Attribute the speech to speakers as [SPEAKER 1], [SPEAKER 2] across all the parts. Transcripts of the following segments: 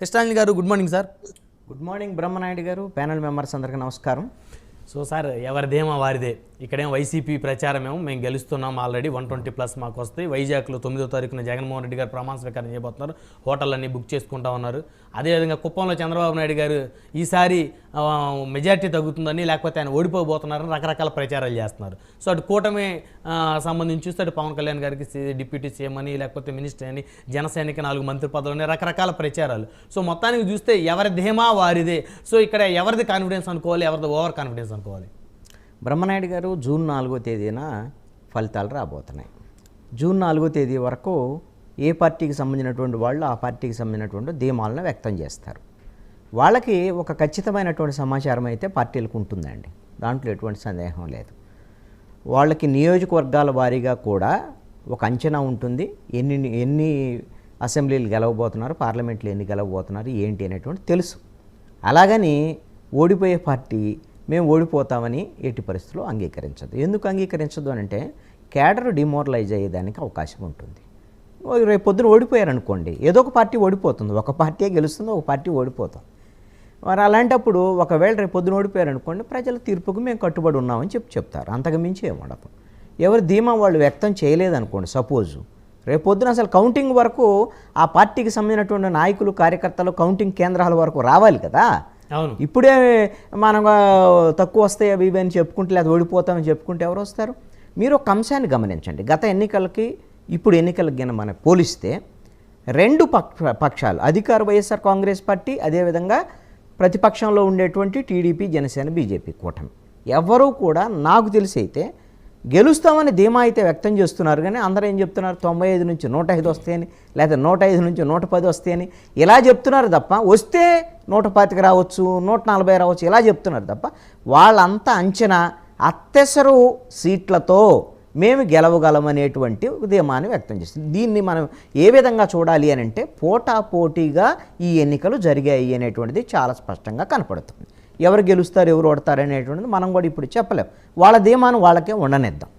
[SPEAKER 1] Krishnanjali garu good morning sir.
[SPEAKER 2] Good morning Brahmanayudu garu panel members అందరికీ నమస్కారం.
[SPEAKER 1] So sir ఎవరిదేమో వారిదే. ఇక్కడేం YCP ప్రచారం ఏమో మేము గెలుస్తున్నాం ఆల్రెడీ వన్ ట్వంటీ ప్లస్ మాకు వస్తాయి వైజాగ్లో తొమ్మిదో తారీఖున జగన్మోహన్ రెడ్డి గారు ప్రమాణ స్వీకారం చేయబోతున్నారు. హోటళ్ళన్నీ బుక్ చేసుకుంటా ఉన్నారు. అదేవిధంగా కుప్పంలో చంద్రబాబు నాయుడు గారు ఈసారి మెజార్టీ మెజారిటీ తగ్గుతుందని లేకపోతే ఆయన ఓడిపోబోతున్నారని రకరకాల ప్రచారాలు చేస్తున్నారు. సో అటు కూటమి సంబంధించి చూస్తే అటు పవన్ కళ్యాణ్ గారికి సి- డిప్యూటీ సీఎం అని లేకపోతే మినిస్టర్ అని జనసేనకి నాలుగు మంత్రి పదవులని రకరకాల ప్రచారాలు. సో మొత్తానికి చూస్తే ఎవరి ధీమా వారిదే. సో ఇక్కడ ఎవరిది కాన్ఫిడెన్స్ అనుకోవాలి ఎవరిది ఓవర్ కాన్ఫిడెన్స్ అనుకోవాలి
[SPEAKER 2] బ్రహ్మనాయుడు గారు జూన్ నాలుగో తేదీన ఫలితాలు రాబోతున్నాయి. జూన్ నాలుగో తేదీ వరకు ఏ పార్టీకి సంబంధించినటువంటి వాళ్ళు ఆ పార్టీకి సంబంధించినటువంటి ధీమాలను వ్యక్తం చేస్తారు. వాళ్ళకి ఒక ఖచ్చితమైనటువంటి సమాచారం అయితే పార్టీలకు ఉంటుందండి. దాంట్లో ఎటువంటి సందేహం లేదు. వాళ్ళకి నియోజకవర్గాల వారీగా కూడా ఒక అంచనా ఉంటుంది. ఎన్ని ఎన్ని అసెంబ్లీలు గెలవబోతున్నారు పార్లమెంట్లు ఎన్ని గెలవబోతున్నారు ఏంటి అనేటువంటి తెలుసు. అలాగని ఓడిపోయే పార్టీ మేము ఓడిపోతామని ఎట్టి పరిస్థితుల్లో అంగీకరించదు. ఎందుకు అంగీకరించదు అని అంటే క్యాడర్ డిమోరలైజ్ అయ్యేదానికి అవకాశం ఉంటుంది. రేపు పొద్దున ఓడిపోయారనుకోండి ఏదో ఒక పార్టీ ఓడిపోతుంది. ఒక పార్టీ గెలుస్తుంది ఒక పార్టీ ఓడిపోతుంది మరి అలాంటప్పుడు ఒకవేళ రేపు పొద్దున ఓడిపోయారనుకోండి ప్రజల తీర్పుకు మేము కట్టుబడి ఉన్నామని చెప్పి చెప్తారు. అంతకు మించి ఉండదు. ఎవరి ధీమా వాళ్ళు వ్యక్తం చేయలేదనుకోండి సపోజు. రేపు పొద్దున అసలు కౌంటింగ్ వరకు ఆ పార్టీకి సంబంధించినటువంటి నాయకులు కార్యకర్తలు కౌంటింగ్ కేంద్రాల వరకు రావాలి కదా.
[SPEAKER 1] అవును.
[SPEAKER 2] ఇప్పుడే మనం తక్కువ వస్తాయి అవి ఇవి అని చెప్పుకుంటే లేదా ఓడిపోతామని చెప్పుకుంటే ఎవరు వస్తారు? మీరు ఒక అంశాన్ని గమనించండి. గత ఎన్నికలకి ఇప్పుడు ఎన్నికలకి గిన మనం పోలిస్తే రెండు పక్ష పక్షాలు అధికార వైఎస్ఆర్ కాంగ్రెస్ పార్టీ అదేవిధంగా ప్రతిపక్షంలో ఉండేటువంటి టీడీపీ జనసేన బీజేపీ కూటమి. ఎవరూ కూడా నాకు తెలిసి అయితే గెలుస్తామని ధీమా అయితే వ్యక్తం చేస్తున్నారు కానీ అందరూ ఏం చెప్తున్నారు? తొంభై ఐదు నుంచి నూట ఐదు వస్తాయని లేదా నూట ఐదు నుంచి నూట పది వస్తాయని ఇలా చెప్తున్నారు తప్ప వస్తే నూట పాతిక రావచ్చు నూట నలభై రావచ్చు ఇలా చెప్తున్నారు తప్ప వాళ్ళంతా అంచనా అత్యసరు సీట్లతో మేము గెలవగలమనేటువంటి ఉదయమాన్ని వ్యక్తం చేస్తుంది. దీన్ని మనం ఏ విధంగా చూడాలి అని అంటే పోటాపోటీగా ఈ ఎన్నికలు జరిగాయి అనేటువంటిది చాలా స్పష్టంగా కనపడుతుంది. ఎవరు గెలుస్తారు ఎవరు ఓడతారు అనేటువంటిది మనం కూడా ఇప్పుడు చెప్పలేం. వాళ్ళ ధీమాను వాళ్ళకే ఉండనిద్దాం.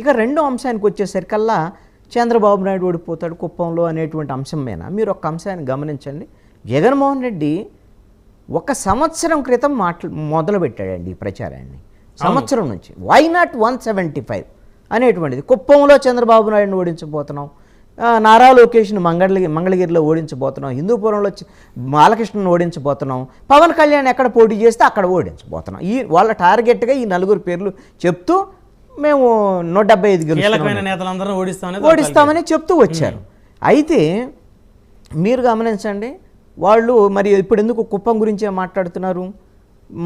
[SPEAKER 2] ఇక రెండో అంశానికి వచ్చేసరికల్లా చంద్రబాబు నాయుడు ఓడిపోతాడు కుప్పంలో అనేటువంటి అంశం మీద. మీరు ఒక అంశాన్ని గమనించండి. జగన్మోహన్ రెడ్డి ఒక సంవత్సరం క్రితం మాట్లా మొదలుపెట్టాడండి ఈ ప్రచారాన్ని. సంవత్సరం నుంచి. Why not one seventy five అనేటువంటిది. కుప్పంలో చంద్రబాబు నాయుడుని ఓడించబోతున్నాం. నారా లోకేష్ని మంగళగిరి మంగళగిరిలో ఓడించబోతున్నాం. హిందూపురంలో బాలకృష్ణను ఓడించబోతున్నాం. పవన్ కళ్యాణ్ ఎక్కడ పోటీ చేస్తే అక్కడ ఓడించబోతున్నాం. ఈ వాళ్ళ టార్గెట్గా ఈ నలుగురు పేర్లు చెప్తూ మేము నూట డెబ్బై ఐదు
[SPEAKER 1] నేతలందరూ ఓడిస్తామని
[SPEAKER 2] ఓడిస్తామని చెప్తూ వచ్చారు. అయితే మీరు గమనించండి వాళ్ళు మరి ఇప్పుడు ఎందుకు కుప్పం గురించే మాట్లాడుతున్నారు?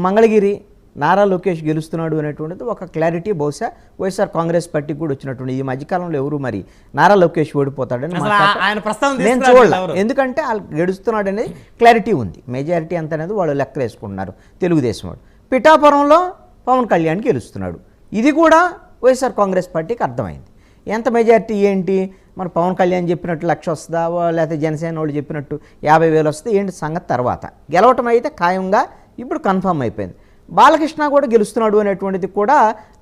[SPEAKER 2] మంగళగిరి నారా లోకేష్ గెలుస్తున్నాడు అనేటువంటిది ఒక క్లారిటీ బహుశా వైఎస్ఆర్ కాంగ్రెస్ పార్టీకి కూడా వచ్చినటువంటి ఈ మధ్యకాలంలో ఎవరు మరి నారా లోకేష్ ఓడిపోతాడని నేను చూడలే. ఎందుకంటే వాళ్ళు గెలుస్తున్నాడు అనేది క్లారిటీ ఉంది. మెజారిటీ ఎంత అనేది వాళ్ళు లెక్కలు వేసుకుంటున్నారు తెలుగుదేశం వాడు. పిఠాపురంలో పవన్ కళ్యాణ్ గెలుస్తున్నాడు. ఇది కూడా వైఎస్ఆర్ కాంగ్రెస్ పార్టీకి అర్థమైంది. ఎంత మెజారిటీ ఏంటి? మన పవన్ కళ్యాణ్ చెప్పినట్టు లక్ష వస్తుందా? లేకపోతే జనసేన వాళ్ళు చెప్పినట్టు యాభై వేలు వస్తే ఏంటి సంగతి తర్వాత. గెలవటం అయితే ఖాయంగా ఇప్పుడు కన్ఫర్మ్ అయిపోయింది. బాలకృష్ణ కూడా గెలుస్తున్నాడు అనేటువంటిది కూడా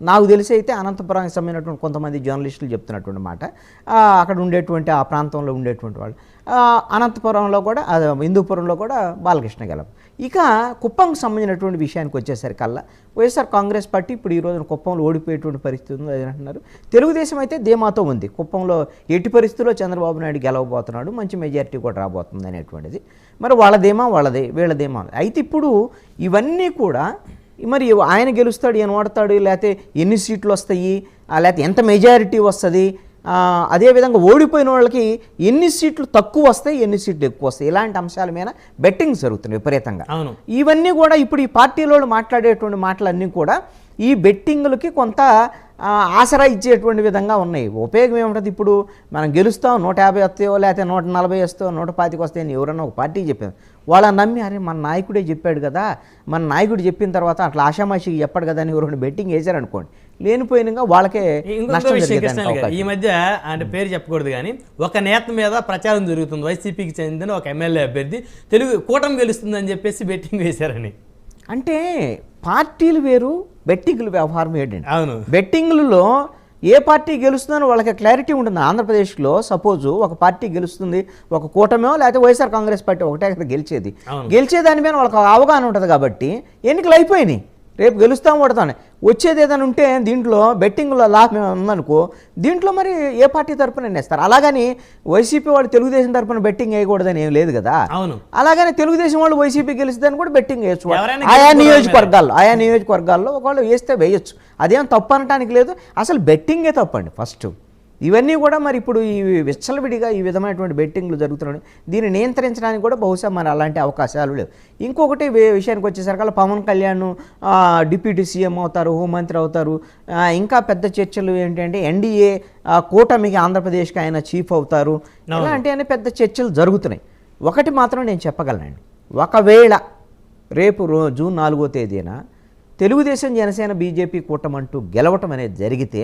[SPEAKER 2] నాకు తెలిసి అయితే అనంతపురానికి సంబంధించినటువంటి కొంతమంది జర్నలిస్టులు చెప్తున్నటువంటి మాట. అక్కడ ఉండేటువంటి ఆ ప్రాంతంలో ఉండేటువంటి వాళ్ళు. అనంతపురంలో కూడా హిందూపురంలో కూడా బాలకృష్ణ గెలం ఇక కుప్పంకి సంబంధించినటువంటి విషయానికి వచ్చేసరికల్లా వైఎస్ఆర్ కాంగ్రెస్ పార్టీ ఇప్పుడు ఈ రోజున కుప్పంలో ఓడిపోయేటువంటి పరిస్థితి ఉంది అని అంటున్నారు. తెలుగుదేశం అయితే ధీమాతో ఉంది. కుప్పంలో ఎట్టి పరిస్థితుల్లో చంద్రబాబు నాయుడు గెలవబోతున్నాడు మంచి మెజారిటీ కూడా రాబోతుంది అనేటువంటిది. మరి వాళ్ళ ధీమా వాళ్ళదే వీళ్ళ ధీమా అయితే ఇప్పుడు ఇవన్నీ కూడా మరి ఆయన గెలుస్తాడు ఈయన ఓడతాడు లేకపోతే ఎన్ని సీట్లు వస్తాయి లేకపోతే ఎంత మెజారిటీ వస్తుంది? అదేవిధంగా ఓడిపోయిన వాళ్ళకి ఎన్ని సీట్లు తక్కువ వస్తాయి ఎన్ని సీట్లు ఎక్కువ వస్తాయి? ఇలాంటి అంశాల మీద బెట్టింగ్ జరుగుతున్నాయి విపరీతంగా.
[SPEAKER 1] అవును.
[SPEAKER 2] ఇవన్నీ కూడా ఇప్పుడు ఈ పార్టీలో మాట్లాడేటువంటి మాటలన్నీ కూడా ఈ బెట్టింగులకి కొంత ఆసరా ఇచ్చేటువంటి విధంగా ఉన్నాయి. ఉపయోగం ఏముంటుంది ఇప్పుడు? మనం గెలుస్తాం నూట యాభై వస్తాయో లేకపోతే నూట నలభై వస్తాయో నూట పాతికి వస్తాయని ఎవరన్నా ఒక పార్టీ చెప్పారు. వాళ్ళని నమ్మి అరే మన నాయకుడే చెప్పాడు కదా మన నాయకుడు చెప్పిన తర్వాత అట్లా ఆషామాషికి చెప్పాడు కదా అని ఎవరైనా బెట్టింగ్ వేశారనుకోండి లేనిపోయినాగా వాళ్ళకే
[SPEAKER 1] ఈ మధ్య అంటే పేరు చెప్పకూడదు కానీ ఒక నేత మీద ప్రచారం జరుగుతుంది. వైసీపీకి చెందిన ఒక ఎమ్మెల్యే అభ్యర్థి తెలుగు కూటమి గెలుస్తుందని చెప్పేసి బెట్టింగ్ వేశారని.
[SPEAKER 2] అంటే పార్టీలు వేరు బెట్టింగులు వ్యవహారం ఏంటండి
[SPEAKER 1] అవును.
[SPEAKER 2] బెట్టింగ్లలో ఏ పార్టీ గెలుస్తుందని వాళ్ళకి క్లారిటీ ఉంటుంది. ఆంధ్రప్రదేశ్లో సపోజ్ ఒక పార్టీ గెలుస్తుంది ఒక కూటమో లేకపోతే వైఎస్ఆర్ కాంగ్రెస్ పార్టీ ఒకటే అక్కడ గెలిచేది.
[SPEAKER 1] అవును.
[SPEAKER 2] గెలిచే దాని మీద వాళ్ళకి అవగాహన ఉంటుంది కాబట్టి ఎన్నికలు అయిపోయినాయి. రేపు గెలుస్తాం కొడతానే వచ్చేది ఏదైనా ఉంటే దీంట్లో బెట్టింగ్లో లాభం ఉందనుకో దీంట్లో మరి ఏ పార్టీ తరపున వేస్తారు అలాగని వైసీపీ వాళ్ళు తెలుగుదేశం తరపున బెట్టింగ్ వేయకూడదని ఏం లేదు కదా.
[SPEAKER 1] అవును.
[SPEAKER 2] అలాగనే తెలుగుదేశం వాళ్ళు వైసీపీ గెలిచిదని కూడా బెట్టింగ్ వేయచ్చు ఆయా. నియోజకవర్గాల్లో ఆయా నియోజకవర్గాల్లో ఒకళ్ళు వేస్తే వేయొచ్చు. అదేం తప్పు అనటానికి లేదు. అసలు బెట్టింగే తప్పండి ఫస్ట్ ఇవన్నీ కూడా మరి ఇప్పుడు ఈ విచ్చలవిడిగా ఈ విధమైనటువంటి బెట్టింగ్లు జరుగుతున్నాయి. దీన్ని నియంత్రించడానికి కూడా బహుశా మరి అలాంటి అవకాశాలు లేవు. ఇంకొకటి విషయానికి వచ్చేసరికి పవన్ కళ్యాణ్ డిప్యూటీ సీఎం అవుతారు హోంమంత్రి అవుతారు ఇంకా పెద్ద చర్చలు ఏంటంటే ఎన్డీఏ కూటమికి ఆంధ్రప్రదేశ్కి ఆయన చీఫ్ అవుతారు. ఇలాంటి అన్ని పెద్ద చర్చలు జరుగుతున్నాయి. ఒకటి మాత్రం నేను చెప్పగలనండి. ఒకవేళ రేపు రో జూన్ నాలుగో తేదీన తెలుగుదేశం జనసేన బీజేపీ కూటమంటూ గెలవటం అనేది జరిగితే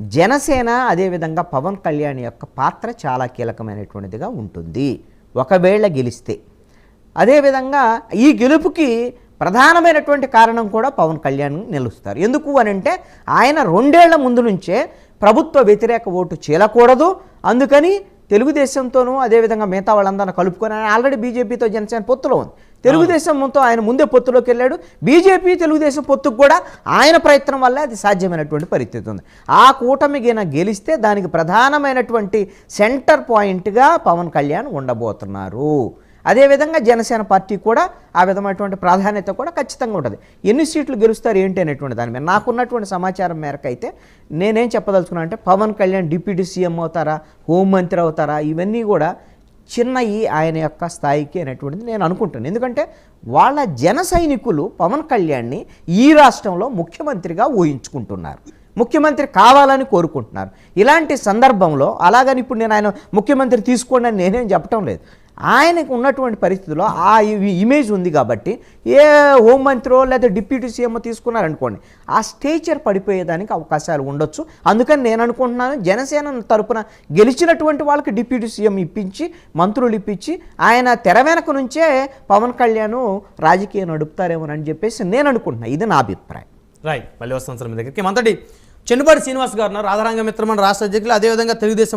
[SPEAKER 2] జనసేన అదేవిధంగా పవన్ కళ్యాణ్ యొక్క పాత్ర చాలా కీలకమైనటువంటిదిగా ఉంటుంది. ఒకవేళ గెలిస్తే. అదేవిధంగా ఈ గెలుపుకి ప్రధానమైనటువంటి కారణం కూడా పవన్ కళ్యాణ్ నిలుస్తారు. ఎందుకు అని అంటే ఆయన రెండేళ్ళ ముందు నుంచే ప్రభుత్వ వ్యతిరేక ఓటు చేయకూడదు అందుకని తెలుగుదేశంతోనూ అదేవిధంగా మిగతా వాళ్ళందరినీ కలుపుకొని ఆయన ఆల్రెడీ బీజేపీతో జనసేన పొత్తులో ఉంది. తెలుగుదేశం తెలుగుదేశంతో ఆయన ముందే పొత్తులోకి వెళ్ళాడు. బీజేపీ తెలుగుదేశం పొత్తుకు కూడా ఆయన ప్రయత్నం వల్ల అది సాధ్యమైనటువంటి పరిస్థితి ఉంది. ఆ కూటమి గిన గెలిస్తే దానికి ప్రధానమైనటువంటి సెంటర్ పాయింట్గా పవన్ కళ్యాణ్ ఉండబోతున్నారు. అదేవిధంగా జనసేన పార్టీ కూడా ఆ విధమైనటువంటి ప్రాధాన్యత కూడా ఖచ్చితంగా ఉంటుంది. ఎన్ని సీట్లు గెలుస్తారు ఏంటి అనేటువంటి దాని మీద నాకున్నటువంటి సమాచారం మేరకు అయితే నేనేం చెప్పదలుచుకున్నా అంటే పవన్ కళ్యాణ్ డిప్యూటీ సీఎం అవుతారా? హోంమంత్రి అవుతారా? ఇవన్నీ కూడా చిన్న ఈ ఆయన యొక్క స్థాయికి అనేటువంటిది నేను అనుకుంటాను. ఎందుకంటే వాళ్ళ జన సైనికులు పవన్ కళ్యాణ్ని ఈ రాష్ట్రంలో ముఖ్యమంత్రిగా ఊహించుకుంటున్నారు. ముఖ్యమంత్రి కావాలని కోరుకుంటున్నారు. ఇలాంటి సందర్భంలో అలాగని ఇప్పుడు నేను ఆయన ముఖ్యమంత్రి తీసుకోండి అని నేనేం చెప్పటం లేదు. ఆయనకు ఉన్నటువంటి పరిస్థితుల్లో ఆ ఇ- ఇమేజ్ ఉంది కాబట్టి ఏ హోంమంత్రో లేదా డిప్యూటీ సీఎం తీసుకున్నారనుకోండి ఆ స్టేచర్ పడిపోయేదానికి అవకాశాలు ఉండొచ్చు. అందుకని నేను అనుకుంటున్నాను జనసేన తరపున గెలిచినటువంటి వాళ్ళకి డిప్యూటీ సీఎం ఇప్పించి మంత్రులు ఇప్పించి ఆయన తెర వెనక నుంచే పవన్ కళ్యాణ్ రాజకీయం నడుపుతారేమోనని చెప్పేసి నేను అనుకుంటున్నాను ఇది నా అభిప్రాయం.
[SPEAKER 1] రైట్. మళ్ళీ వస్తాను సార్ మీ దగ్గరికి. మంతటి చెన్నుపాటి శ్రీనివాస్ గారు రాధారంగ మిత్రమణ రాష్ట్ర అధ్యక్షులు అదేవిధంగా తెలుగుదేశం